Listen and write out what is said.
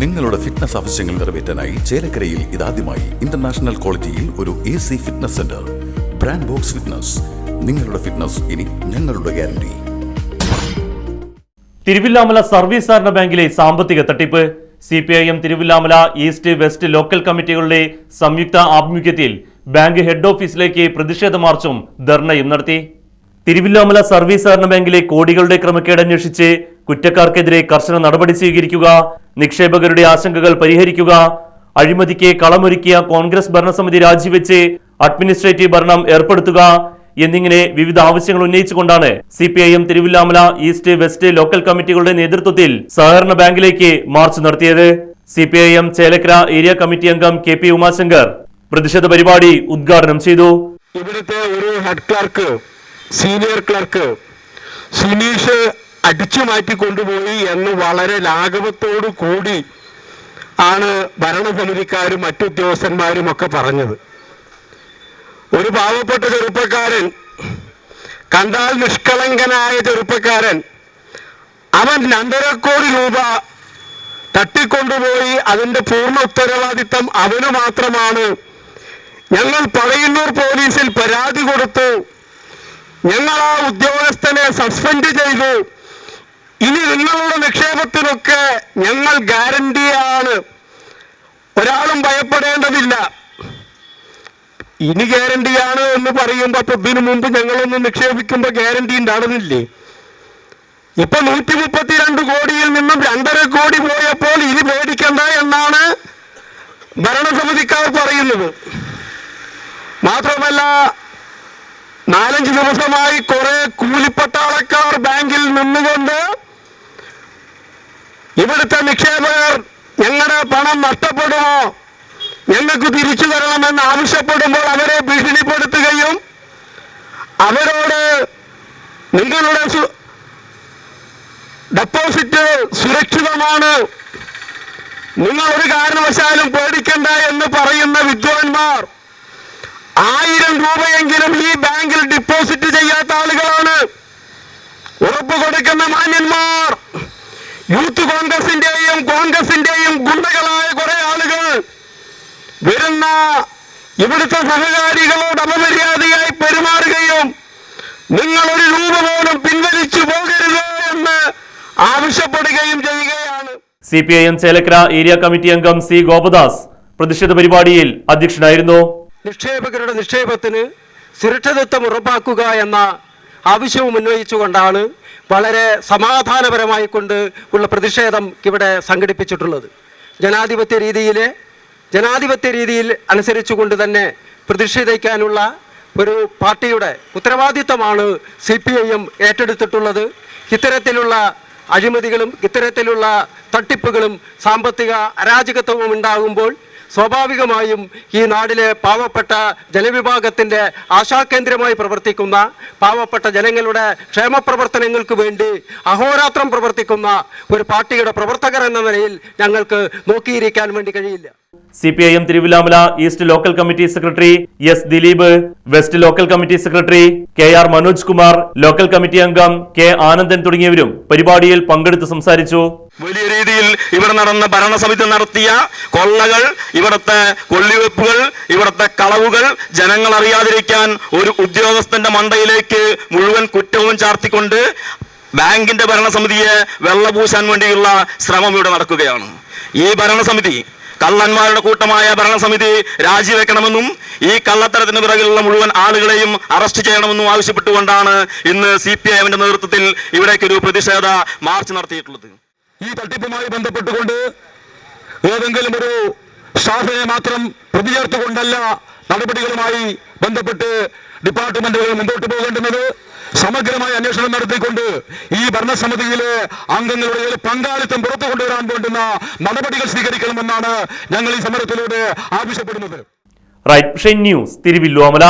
നിങ്ങളുടെ ഫിറ്റ്നസ് ആവശ്യങ്ങൾ നിറവേറ്റാനായി ചേലക്കരയിൽ ഇതാദ്യമായി ഇന്റർനാഷണൽ ക്വാളിറ്റിയിൽ ഒരു A C fitness centre brand Box Fitness നിങ്ങളുടെ ഫിറ്റ്നസ് ഇനി ഞങ്ങളുടെ ഗ്യാരണ്ടി തിരുവില്ലാമല സർവീസ് സഹകരണ ബാങ്കിലെ സാമ്പത്തിക തട്ടിപ്പ്. C P I M Thiruvilwamala east west local കമ്മിറ്റികളുടെ സംയുക്ത ആഭിമുഖ്യത്തിൽ ബാങ്ക് ഹെഡ് ഓഫീസിലേക്ക് പ്രതിഷേധ മാർച്ചും ധർണയും നടത്തി. തിരുവില്ലാമല സർവീസ് സഹകരണ ബാങ്കിലെ കോടികളുടെ ക്രമക്കേട് അന്വേഷിച്ച് കുറ്റക്കാർക്കെതിരെ കർശന നടപടി സ്വീകരിക്കുക നിക്ഷേപകരുടെ ആശങ്കകൾ പരിഹരിക്കുക അഴിമതിക്ക് കളമൊരുക്കിയ കോൺഗ്രസ് ഭരണസമിതി രാജിവെച്ച് അഡ്മിനിസ്ട്രേറ്റീവ് ഭരണം ഏർപ്പെടുത്തുക എന്നിങ്ങനെ വിവിധ ആവശ്യങ്ങൾ ഉന്നയിച്ചുകൊണ്ടാണ് C P I M Thiruvilwamala east west local കമ്മിറ്റികളുടെ നേതൃത്വത്തിൽ സഹകരണ ബാങ്കിലേക്ക് മാർച്ച് നടത്തിയത്. C P I M Chelakkara area committee അംഗം കെ പി ഉമാശങ്കർ പ്രതിഷേധ പരിപാടി ഉദ്ഘാടനം ചെയ്തു. ഇവിടുത്തെ ഒരു head clerk senior clerk Suneesh അടിച്ചു മാറ്റി കൊണ്ടുപോയി എന്ന് വളരെ ലാഘവത്തോടു കൂടി ആണ് ഭരണസമിതിക്കാരും മറ്റു ഉദ്യോഗസ്ഥന്മാരും ഒക്കെ പറഞ്ഞത്. ഒരു പാവപ്പെട്ട ചെറുപ്പക്കാരൻ കണ്ടാൽ നിഷ്കളങ്കനായ ചെറുപ്പക്കാരൻ അവൻ രണ്ടര കോടി രൂപ തട്ടിക്കൊണ്ടുപോയി അതിന്റെ പൂർണ ഉത്തരവാദിത്തം അവന് മാത്രമാണ്. ഞങ്ങൾ പഴയന്നൂർ പോലീസിൽ പരാതി കൊടുത്തു. ഞങ്ങൾ ആ ഉദ്യോഗസ്ഥനെ സസ്പെൻഡ് ചെയ്തു. ഇനി നിങ്ങളുടെ നിക്ഷേപത്തിനൊക്കെ ഞങ്ങൾ ഗ്യാരണ്ടിയാണ് ഒരാളും ഭയപ്പെടേണ്ടതില്ല. ഇനി ഗ്യാരണ്ടിയാണ് എന്ന് പറയുമ്പോൾ അപ്പൊ ഇതിനു മുമ്പ് ഞങ്ങളൊന്ന് നിക്ഷേപിക്കുമ്പോൾ ഗ്യാരണ്ടി ഉണ്ടാകുന്നില്ലേ ഇപ്പൊ നൂറ്റി മുപ്പത്തിരണ്ട് കോടിയിൽ നിന്നും രണ്ടര കോടി പോയപ്പോൾ ഇനി പേടിക്കണ്ട എന്നാണ് ഭരണസമിതിക്കാർ പറയുന്നത്. മാത്രമല്ല നാലഞ്ച് ദിവസമായി കുറെ കൂലിപ്പട്ടാളക്കാർ ബാങ്കിൽ നിന്നുകൊണ്ട് ഇവിടുത്തെ നിക്ഷേപകർ ഞങ്ങളുടെ പണം നഷ്ടപ്പെടുമോ? ഞങ്ങൾക്ക് തിരിച്ചു തരണമെന്ന് ആവശ്യപ്പെടുമ്പോൾ അവരെ ഭീഷണിപ്പെടുത്തുകയും അവരോട് നിങ്ങളുടെ ഡെപ്പോസിറ്റ് സുരക്ഷിതമാണ്. നിങ്ങൾ ഒരു കാരണവശാലും പേടിക്കണ്ട എന്ന് പറയുന്ന വിദ്വാൻമാർ ആയിരം രൂപയെങ്കിലും ഈ ബാങ്കിൽ ഡിപ്പോസിറ്റ് ചെയ്യാത്ത ആളുകളാണ്. ഉറപ്പ് കൊടുക്കുന്ന മാന്യന്മാർ. യൂത്ത് കോൺഗ്രസിന്റെയും കോൺഗ്രസിന്റെയും ഗുണ്ടകളായ കുറെ ആളുകൾ വരുന്ന ഇവിടുത്തെ സഹകാരികളോട് അപമര്യാദയായി പെരുമാറുകയും നിങ്ങൾ ഒരു രൂപ പോലും പിൻവലിച്ചു പോകരുത് എന്ന് ആവശ്യപ്പെടുകയും ചെയ്യുകയാണ്. C P I M Chelakkara area committee അംഗം സി ഗോപദാസ് പ്രതിഷേധ പരിപാടിയിൽ അധ്യക്ഷനായിരുന്നു. നിക്ഷേപകരുടെ നിക്ഷേപത്തിന് സുരക്ഷിതത്വം ഉറപ്പാക്കുക എന്ന ആവശ്യവും ഉന്നയിച്ചുകൊണ്ടാണ് വളരെ സമാധാനപരമായി കൊണ്ട് ഉള്ള പ്രതിഷേധം ഇവിടെ സംഘടിപ്പിച്ചിട്ടുള്ളത്. ജനാധിപത്യ രീതിയിലെ ജനാധിപത്യ രീതിയിൽ അനുസരിച്ചുകൊണ്ട് തന്നെ പ്രതിഷേധിക്കാനുള്ള ഒരു പാർട്ടിയുടെ ഉത്തരവാദിത്തമാണ് സി പി ഐ എം ഏറ്റെടുത്തിട്ടുള്ളത്. ഇത്തരത്തിലുള്ള അഴിമതികളും ഇത്തരത്തിലുള്ള തട്ടിപ്പുകളും സാമ്പത്തിക അരാജകത്വവും ഉണ്ടാകുമ്പോൾ സ്വാഭാവികമായും ഈ നാടിലെ പാവപ്പെട്ട ജനവിഭാഗത്തിന്റെ ആശാകേന്ദ്രമായി പ്രവർത്തിക്കുന്ന പാവപ്പെട്ട ജനങ്ങളുടെ ക്ഷേമ പ്രവർത്തനങ്ങൾക്ക് വേണ്ടി അഹോരാത്രം പ്രവർത്തിക്കുന്ന ഒരു പാർട്ടിയുടെ പ്രവർത്തകർ എന്ന നിലയിൽ ഞങ്ങൾക്ക് നോക്കിയിരിക്കാൻ വേണ്ടി കഴിയില്ല. C P I M Thiruvilwamala east local committee secretary S Dileep west local committee secretary K R Manoj Kumar local committee അംഗം കെ ആനന്ദൻ തുടങ്ങിയവരും പരിപാടിയിൽ പങ്കെടുത്ത് സംസാരിച്ചു. വലിയ രീതിയിൽ ഇവിടെ നടന്ന ഭരണസമിതി നടത്തിയ കൊള്ളകൾ ഇവിടുത്തെ കൊള്ളിവെപ്പുകൾ ഇവിടുത്തെ കളവുകൾ ജനങ്ങൾ അറിയാതിരിക്കാൻ ഒരു ഉദ്യോഗസ്ഥന്റെ മണ്ടയിലേക്ക് മുഴുവൻ കുറ്റവും ചാർത്തിക്കൊണ്ട് ബാങ്കിന്റെ ഭരണസമിതിയെ വെള്ളപൂശാൻ വേണ്ടിയുള്ള ശ്രമം ഇവിടെ നടക്കുകയാണ്. ഈ ഭരണസമിതി കള്ളന്മാരുടെ കൂട്ടമായ ഭരണസമിതി രാജിവെക്കണമെന്നും ഈ കള്ളത്തരത്തിന് പിറകിലുള്ള മുഴുവൻ ആളുകളെയും അറസ്റ്റ് ചെയ്യണമെന്നും ആവശ്യപ്പെട്ടുകൊണ്ടാണ് ഇന്ന് സി പി ഐ എമ്മിന്റെ നേതൃത്വത്തിൽ ഇവിടേക്കൊരു പ്രതിഷേധ മാർച്ച് നടത്തിയിട്ടുള്ളത്. ഈ തട്ടിപ്പുമായി ബന്ധപ്പെട്ടുകൊണ്ട് ഏതെങ്കിലും ഒരു സ്റ്റാഫിനെ മാത്രം പ്രതി നടപടികളുമായി ബന്ധപ്പെട്ട് ഡിപ്പാർട്ട്മെന്റുകൾ മുമ്പോട്ട് പോകേണ്ടുന്നത്. സമഗ്രമായ അന്വേഷണം നടത്തിക്കൊണ്ട് ഈ ഭരണസമിതിയിലെ അംഗങ്ങളുടെ പങ്കാളിത്തം പുറത്തു കൊണ്ടുവരാൻ വേണ്ടുന്ന നടപടികൾ സ്വീകരിക്കണമെന്നാണ് ഞങ്ങൾ ഈ സമരത്തിലൂടെ ആവശ്യപ്പെടുന്നത്. Right news Thiruvilwamala